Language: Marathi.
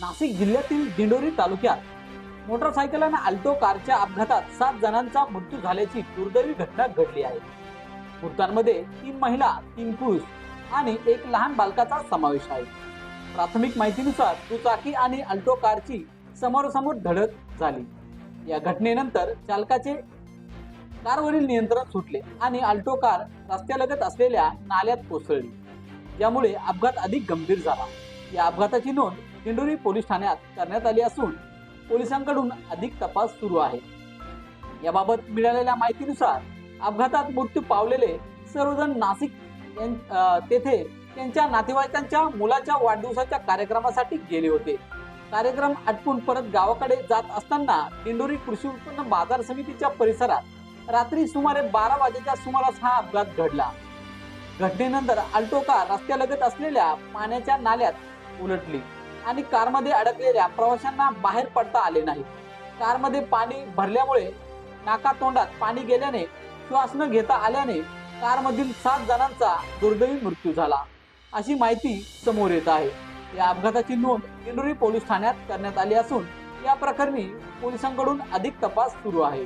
नाशिक जिल्ह्यातील दिंडोरी तालुक्यात मोटरसायकल आणि अल्टो कारच्या अपघातात सात जणांचा मृत्यू झाल्याची दुर्दैवी घटना घडली आहे. मृतांमध्ये तीन महिला तीन पुरुष आणि एक लहान बालकाचा समावेश आहे. प्राथमिक माहितीनुसार दुचाकी आणि अल्टो कारची समोरासमोर धडक झाली. या घटनेनंतर चालकाचे कारवरील नियंत्रण सुटले आणि अल्टो कार रस्त्यालगत असलेल्या नाल्यात कोसळली. यामुळे अपघात अधिक गंभीर झाला. या अपघाताची नोंद दिंडोरी पोलीस ठाण्यात करण्यात आली असून पोलिसांकडून अधिक तपास सुरू आहे. याबाबत मिळालेल्या माहितीनुसार अपघातात मृत्यू पावलेले सर्वजण नाशिक तेथे त्यांच्या नातेवाईकांच्या मुलाच्या वाढदिवसाच्या कार्यक्रमासाठी गेले होते. कार्यक्रम आटपून परत गावाकडे जात असताना दिंडोरी कृषी उत्पन्न बाजार समितीच्या परिसरात रात्री सुमारे बारा वाजेच्या सुमारास हा अपघात घडला. घटनेनंतर अल्टो कार रस्त्यालगत असलेल्या पाण्याच्या नाल्यात उलटली. आणि कारमध्ये अडकलेल्या प्रवाशांना बाहेर पडता आले नाही. कारमध्ये पाणी भरल्यामुळे नाका तोंडात पाणी गेल्याने श्वास न घेता आल्याने कारमधील सात जणांचा दुर्दैवी मृत्यू झाला. अशी माहिती समोर येत आहे. या अपघाताची नोंद दिंडोरी पोलीस ठाण्यात करण्यात आली असून या प्रकरणी पोलिसांकडून अधिक तपास सुरू आहे.